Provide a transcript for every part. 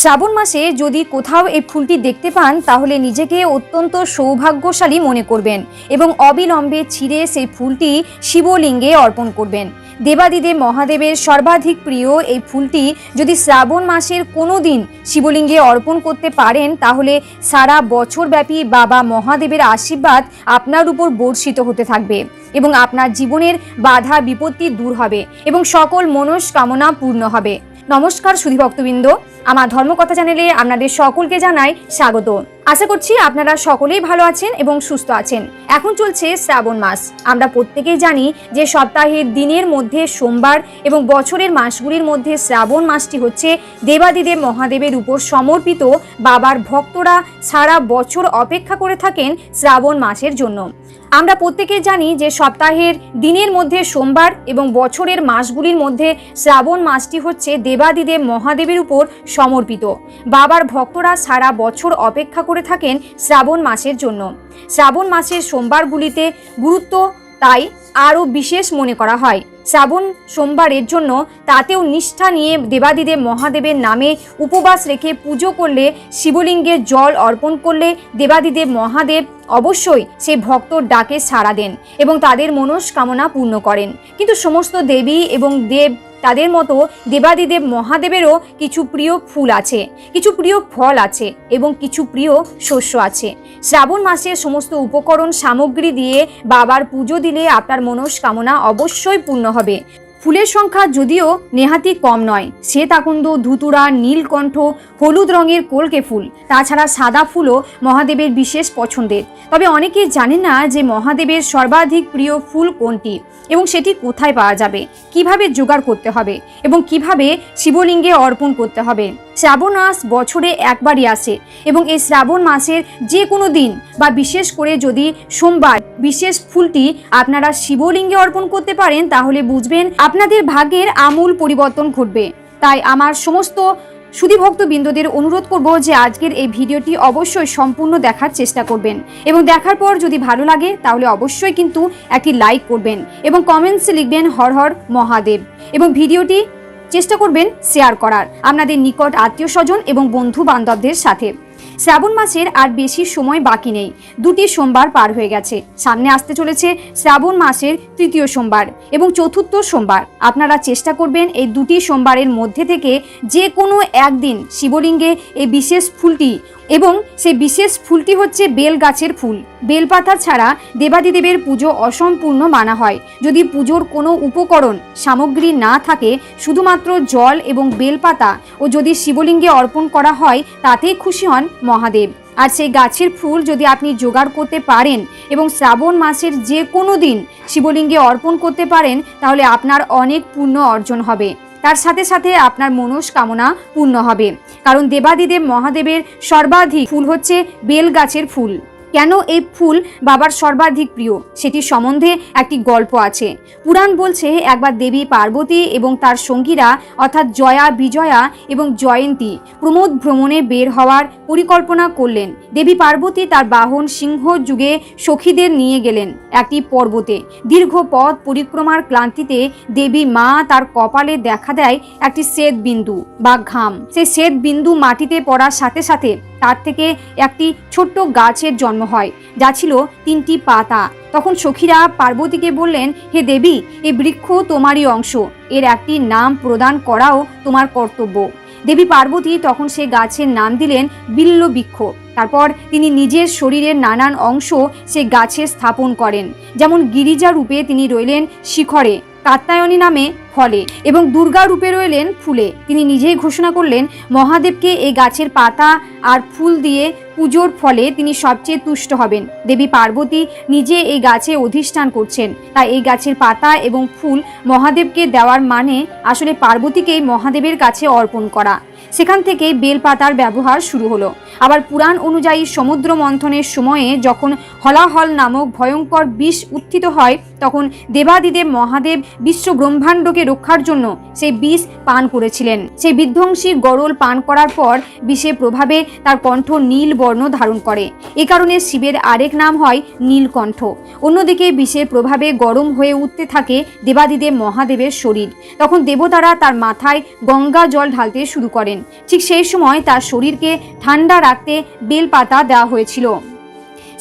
শ্রাবণ মাসে যদি কোথাও এই ফুলটি দেখতে পান, তাহলে নিজেকে অত্যন্ত সৌভাগ্যশালী মনে করবেন এবং অবিলম্বে ছিঁড়ে সেই ফুলটি শিবলিঙ্গে অর্পণ করবেন। দেবাদিদেব মহাদেবের সর্বাধিক প্রিয় এই ফুলটি যদি শ্রাবণ মাসের কোনো দিন শিবলিঙ্গে অর্পণ করতে পারেন, তাহলে সারা বছরব্যাপী বাবা মহাদেবের আশীর্বাদ আপনার উপর বর্ষিত হতে থাকবে এবং আপনার জীবনের বাধা বিপত্তি দূর হবে এবং সকল মনস্কামনা পূর্ণ হবে। নমস্কার সুধী ভক্তবৃন্দ। আমার ধর্মকথা চ্যানেলে আপনাদের সকলকে জানাই স্বাগত। আশা করছি আপনারা সকলেই ভালো আছেন এবং সুস্থ আছেন। এখন চলছে শ্রাবণ মাস। আমরা প্রত্যেকেই জানি যে সপ্তাহের দিনের মধ্যে সোমবার এবং বছরের মাসগুলির মধ্যে শ্রাবণ মাসটি হচ্ছে দেবাদিদেব মহাদেবের উপর সমর্পিত। বাবার ভক্তরা সারা বছর অপেক্ষা করে থাকেন শ্রাবণ মাসের জন্য। আমরা প্রত্যেকে জানি যে সপ্তাহের দিনের মধ্যে সোমবার এবং বছরের মাসগুলির মধ্যে শ্রাবণ মাসটি হচ্ছে দেবাদিদেব মহাদেবের উপর সমর্পিত। বাবার ভক্তরা সারা বছর অপেক্ষা করে থাকেন শ্রাবণ মাসের জন্য। শ্রাবণ মাসের সোমবারগুলিতে গুরুত্ব তাই আরও বিশেষ মনে করা হয়। শ্রাবণ সোমবারের জন্য তাতেও নিষ্ঠা নিয়ে দেবাদিদেব মহাদেবের নামে উপবাস রেখে পুজো করলে, শিবলিঙ্গের জল অর্পণ করলে দেবাদিদেব মহাদেব অবশ্যই সে ভক্তর ডাকে সাড়া দেন এবং তাদের মনস্কামনা পূর্ণ করেন। কিন্তু সমস্ত দেবী এবং দেব তাদের মতো দেবাদিদেব মহাদেবেরও কিছু প্রিয় ফুল আছে, কিছু প্রিয় ফল আছে এবং কিছু প্রিয় শস্য আছে। শ্রাবণ মাসে সমস্ত উপকরণ সামগ্রী দিয়ে বাবার পুজো দিলে আপনার মনস্কামনা অবশ্যই পূর্ণ হবে। ফুলের সংখ্যা যদিও নেহাতি কম নয়। শ্বেতাকুন্দ ধুতুরা, নীলকণ্ঠ, হলুদ রঙের কলকে ফুল, তাছাড়া সাদা ফুলও মহাদেবের বিশেষ পছন্দের। তবে অনেকে জানেন না যে মহাদেবের সর্বাধিক প্রিয় ফুল কোনটি এবং সেটি কোথায় পাওয়া যাবে, কীভাবে জোগাড় করতে হবে এবং কীভাবে শিবলিঙ্গে অর্পণ করতে হবে। শ্রাবণ মাস বছরে একবারই আসে এবং এই শ্রাবণ মাসের যে কোনো দিন বা বিশেষ করে যদি সোমবার বিশেষ ফুলটি আপনারা শিবলিঙ্গে অর্পণ করতে পারেন, তাহলে বুঝবেন আপনাদের ভাগ্যের আমূল পরিবর্তন ঘটবে। তাই আমার সমস্ত সুধী ভক্তবৃন্দদের অনুরোধ করব যে আজকের এই ভিডিওটি অবশ্যই সম্পূর্ণ দেখার চেষ্টা করবেন এবং দেখার পর যদি ভালো লাগে, তাহলে অবশ্যই কিন্তু একটি লাইক করবেন এবং কমেন্টসে লিখবেন হর হর মহাদেব এবং ভিডিওটি চেষ্টা করবেন শেয়ার করার। আপনাদের নিকট আত্মীয় স্বজন এবং বন্ধু বান্ধবদের সাথে। শ্রাবণ মাসের আর বেশি সময় বাকি নেই। দুটি সোমবার পার হয়ে গেছে। সামনে আসতে চলেছে শ্রাবণ মাসের তৃতীয় সোমবার এবং চতুর্থ সোমবার। আপনারা চেষ্টা করবেন এই দুটি সোমবারের মধ্যে থেকে যে কোনো একদিন শিবলিঙ্গে এই বিশেষ ফুলটি এবং সে বিশেষ ফুলটি হচ্ছে বেল গাছের ফুল। বেলপাতা ছাড়া দেবাদিদেবের পুজো অসম্পূর্ণ মানা হয়। যদি পুজোর কোনো উপকরণ, সামগ্রী না থাকে, শুধুমাত্র জল এবং বেলপাতা ও যদি শিবলিঙ্গে অর্পণ করা হয়, তাতেই খুশি হন মহাদেব। আর সেই গাছের ফুল যদি আপনি জোগাড় করতে পারেন এবং শ্রাবণ মাসের যে কোনো দিন শিবলিঙ্গে অর্পণ করতে পারেন, তাহলে আপনার অনেক পুণ্য অর্জন হবে। তার সাথে সাথে আপনার মনস্কামনা পূর্ণ হবে। কারণ দেবাদিদেব মহাদেবের সর্বাধিক ফুল হচ্ছে বেল গাছের ফুল। কেন এই ফুল বাবার সর্বাধিক প্রিয়? সেটি সম্বন্ধে একটি গল্প আছে। পুরাণ বলছে, একবার দেবী পার্বতী এবং তার সঙ্গীরা, অর্থাৎ জয়া, বিজয়া এবং জয়ন্তী, প্রমোদ ভ্রমণে বের হওয়ার পরিকল্পনা করলেন। দেবী পার্বতী তার বাহন সিংহ যুগে সখীদের নিয়ে গেলেন একটি পর্বতে। দীর্ঘ পথ পরিক্রমার ক্লান্তিতে দেবী মা তার কপালে দেখা দেয় একটি শ্বেত বিন্দু বা ঘাম। সেই শ্বেত বিন্দু মাটিতে পড়ার সাথে সাথে তার থেকে একটি ছোট্ট গাছের জন্ম হয়, যা ছিল তিনটি পাতা। তখন সখীরা পার্বতীকে বললেন, হে দেবী, এ বৃক্ষ তোমারই অংশ। এর একটি নাম প্রদান করাও তোমার কর্তব্য। দেবী পার্বতী তখন সে গাছের নাম দিলেন বিল্ল বৃক্ষ। তারপর তিনি নিজের শরীরের নানান অংশ সে গাছে স্থাপন করেন। যেমন গিরিজা রূপে তিনি রইলেন শিখরে কাত্তায়নী নামে ফলে, এবং দুর্গা রূপে রইলেন ফুলে। তিনি নিজেই ঘোষণা করলেন, মহাদেবকে এই গাছের পাতা আর ফুল দিয়ে পুজোর ফলে তিনি সবচেয়ে তুষ্ট হবেন। দেবী পার্বতী নিজে এই গাছে অধিষ্ঠান করছেন। তাই এই গাছের পাতা এবং ফুল মহাদেবকে দেওয়ার মানে আসলে পার্বতীকেই মহাদেবের কাছে অর্পণ করা। সেখান থেকে বেলপাতার ব্যবহার শুরু হলো। আবার পুরাণ অনুযায়ী সমুদ্র মন্থনের সময়ে যখন হলাহল নামক ভয়ঙ্কর বিষ উত্থিত হয় তখন দেবাদিদেব মহাদেব বিশ্ব ব্রহ্মাণ্ডকে রক্ষার জন্য সেই বিষ পান করেছিলেন। সেই বিধ্বংসী গরল পান করার পর বিষের প্রভাবে তার কণ্ঠ নীল বর্ণ ধারণ করে। এ কারণে শিবের আরেক নাম হয় নীলকণ্ঠ। অন্যদিকে বিষের প্রভাবে গরম হয়ে উঠতে থাকে দেবাদিদেব মহাদেবের শরীর। তখন দেবতারা তার মাথায় গঙ্গা জল ঢালতে শুরু করেন। ঠিক সেই সময় তার শরীরকে ঠান্ডা রাখতে বেলপাতা দেওয়া হয়েছিল।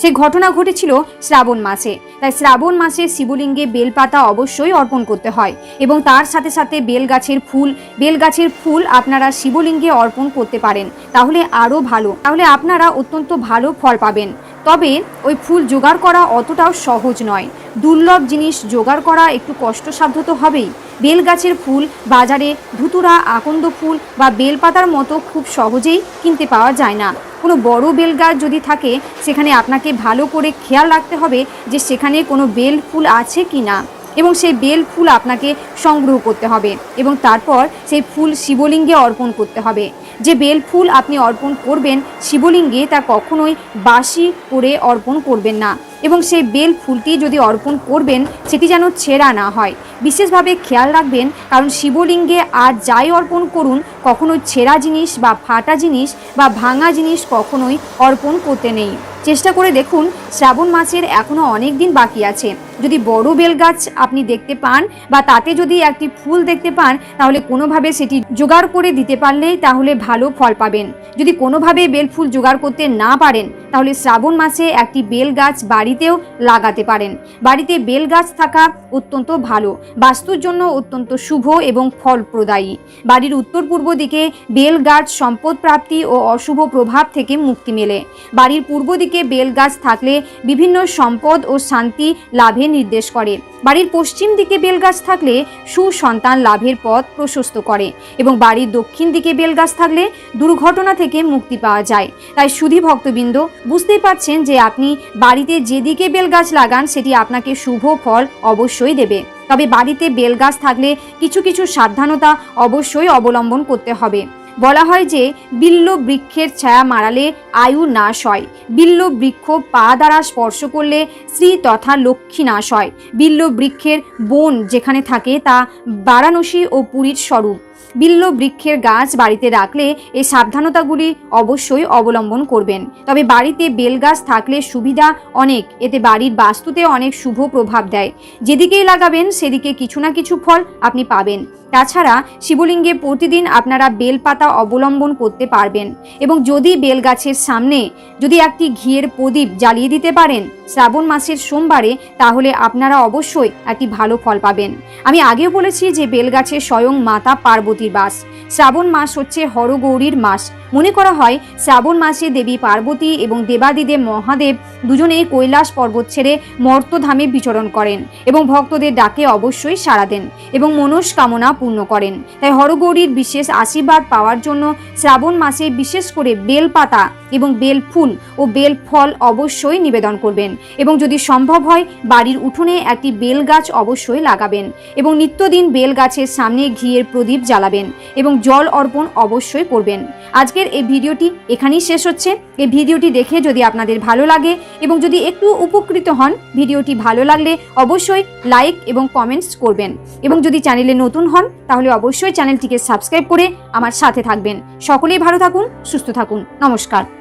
সে ঘটনা ঘটেছিল শ্রাবণ মাসে। তাই শ্রাবণ মাসে শিবলিঙ্গে বেলপাতা অবশ্যই অর্পণ করতে হয় এবং তার সাথে সাথে বেলগাছের ফুল বেলগাছের ফুল আপনারা শিবলিঙ্গে অর্পণ করতে পারেন। তাহলে আরও ভালো। তাহলে আপনারা অত্যন্ত ভালো ফল পাবেন। তবে ওই ফুল জোগাড় করা অতটাও সহজ নয়। দুর্লভ জিনিস জোগাড় করা একটু কষ্টসাধ্য তো হবেই। বেল গাছের ফুল, বাজারে ধুতুরা, আকন্দ ফুল বা বেলপাতার মতো খুব সহজেই কিনতে পাওয়া যায় না। কোনো বড় বেল গাছ যদি থাকে, সেখানে আপনাকে ভালো করে খেয়াল রাখতে হবে যে সেখানে কোনো বেল ফুল আছে কি না এবং সেই বেল ফুল আপনাকে সংগ্রহ করতে হবে এবং তারপর সেই ফুল শিবলিঙ্গে অর্পণ করতে হবে। যে বেল ফুল আপনি অর্পণ করবেন, শিবলিঙ্গে তা কখনোই বাসি করে অর্পণ করবেন না এবং সেই বেল ফুলটি যদি অর্পণ করবেন, সেটি যেন ছেঁড়া না হয়। বিশেষভাবে খেয়াল রাখবেন, কারণ শিবলিঙ্গে আর যাই অর্পণ করুন কখনোই ছেঁড়া জিনিস বা ফাটা জিনিস বা ভাঙা জিনিস কখনোই অর্পণ করতে নেই। চেষ্টা করে দেখুন, শ্রাবণ মাসের এখনও অনেক দিন বাকি আছে। যদি বড় বেল গাছ আপনি দেখতে পান বা তাতে যদি একটি ফুল দেখতে পান, তাহলে কোনোভাবে সেটি জোগাড় করে দিতে পারলেই তাহলে ভালো ফল পাবেন। যদি কোনোভাবে বেল ফুল জোগাড় করতে না পারেন, তাহলে শ্রাবণ মাসে একটি বেল গাছ বাড়িতেও লাগাতে পারেন। বাড়িতে বেল গাছ থাকা অত্যন্ত ভালো, বাস্তুর জন্য অত্যন্ত শুভ এবং ফলপ্রদায়ী। বাড়ির উত্তর পূর্ব দিকে বেল গাছ সম্পদ প্রাপ্তি ও অশুভ প্রভাব থেকে মুক্তি মেলে। বাড়ির পূর্ব দিকে বেল গাছ থাকলে বিভিন্ন সম্পদ ও শান্তি লাভে নির্দেশ করে। বাড়ির পশ্চিম দিকে বেল গাছ থাকলে সুসন্তান লাভের পথ প্রশস্ত করে এবং বাড়ির দক্ষিণ দিকে বেল গাছ থাকলে দুর্ঘটনা থেকে মুক্তি পাওয়া যায়। তাই সুধী ভক্তবৃন্দ, বুঝতেই পারছেন যে আপনি বাড়িতে যেদিকে বেল গাছ লাগান, সেটি আপনাকে শুভ ফল অবশ্যই দেবে। তবে বাড়িতে বেল গাছ থাকলে কিছু কিছু সাবধানতা অবশ্যই অবলম্বন করতে হবে। বলা হয় যে বিল্ল বৃক্ষের ছায়া মারালে আয়ু নাশ হয়। বিল্ল বৃক্ষ পা দ্বারা স্পর্শ করলে শ্রী তথা লক্ষ্মী নাশ হয়। বিল্ল বৃক্ষের বন যেখানে থাকে তা বারাণসী ও পুরীর স্বরূপ। বিল্ল বৃক্ষের গাছ বাড়িতে রাখলে এই সাবধানতাগুলি অবশ্যই অবলম্বন করবেন। তবে বাড়িতে বেল গাছ থাকলে সুবিধা অনেক, এতে বাড়ির বাস্তুতে অনেক শুভ প্রভাব দেয়। যেদিকেই লাগাবেন, সেদিকে কিছু না কিছু ফল আপনি পাবেন। তাছাড়া শিবলিঙ্গে প্রতিদিন আপনারা বেলপাতা অবলম্বন করতে পারবেন এবং যদি বেল গাছের সামনে যদি একটি ঘিয়ের প্রদীপ জ্বালিয়ে দিতে পারেন শ্রাবণ মাসের সোমবারে, তাহলে আপনারা অবশ্যই একটি ভালো ফল পাবেন। আমি আগেও বলেছি যে বেলগাছে স্বয়ং মাতা পার্বতীর বাস। শ্রাবণ মাস হচ্ছে হরগৌরীর মাস। মনে করা হয়, শ্রাবণ মাসে দেবী পার্বতী এবং দেবাদিদেব মহাদেব দুজনেই কৈলাস পর্বত ছেড়ে মর্তধামে বিচরণ করেন এবং ভক্তদের ডাকে অবশ্যই সাড়া দেন এবং মনস্কামনা পূর্ণ করেন। তাই হরগৌরীর বিশেষ আশীর্বাদ পাওয়ার জন্য শ্রাবণ মাসে বিশেষ করে বেলপাতা এবং বেল ফুল ও বেল ফল অবশ্যই নিবেদন করবেন এবং যদি সম্ভব হয়, বাড়ির উঠোনে একটি বেল গাছ অবশ্যই লাগাবেন এবং নিত্যদিন বেল গাছের সামনে ঘিয়ের প্রদীপ জ্বালাবেন এবং জল অর্পণ অবশ্যই করবেন। আজকের এই ভিডিওটি এখানেই শেষ হচ্ছে। এই ভিডিওটি দেখে যদি আপনাদের ভালো লাগে এবং যদি একটু উপকৃত হন, ভিডিওটি ভালো লাগলে অবশ্যই লাইক এবং কমেন্টস করবেন। এবং যদি চ্যানেলে নতুন হন, তাহলে অবশ্যই চ্যানেলটিকে সাবস্ক্রাইব করে আমার সাথে থাকবেন। সকলেই ভালো থাকুন, সুস্থ থাকুন। নমস্কার।